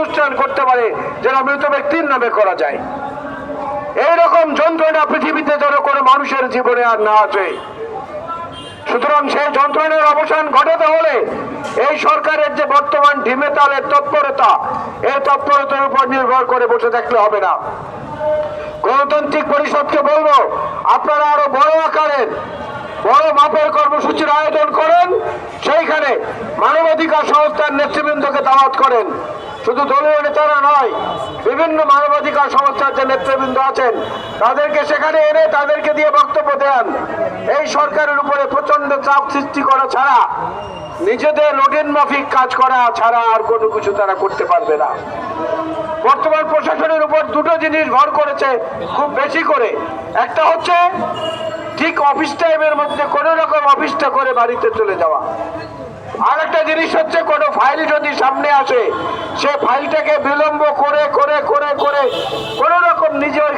অনুষ্ঠান করতে পারে যেটা মৃত ব্যক্তির নামে করা যায়। এইরকম যন্ত্রণা পৃথিবীতে যেন কোনো মানুষের জীবনে আর না আসে। সুতরাং সেই যন্ত্রণার অবসান ঘটাতে হলে এই সরকারের যে বর্তমান ঢিমে তালের তৎপরতা, এই তৎপরতার উপর নির্ভর করে বসে থাকলে হবে না। গণতান্ত্রিক পরিষদকে বলব, আপনারা আরও বড় আকারের, বড় মাপের কর্মসূচির আয়োজন করেন, সেইখানে মানবাধিকার সংস্থার নেতৃবৃন্দকে দাওয়াত করেন। শুধু দলীয় নেতারা নয়, বিভিন্ন মানবাধিকার সংস্থার যে নেতৃবৃন্দ আছেন, তাদেরকে সেখানে এনে তাদেরকে দিয়ে বক্তব্য দেন। এই সরকারের উপরে প্রচণ্ড চাপ সৃষ্টি করা ছাড়া, নিজেদের রুটিন মাফিক কাজ করা ছাড়া আর কোনো কিছু তারা করতে পারবে না। বর্তমান প্রশাসনের উপর দুটো জিনিস ভর করেছে খুব বেশি করে। একটা হচ্ছে, ঠিক অফিস টাইমের মধ্যে কোনো রকম অফিসটা করে বাড়িতে চলে যাওয়া। জিনিস হচ্ছে কোনো ফাইল যদি সামনে আসে সে ফাইলটাকে বিলম্ব করে করে করে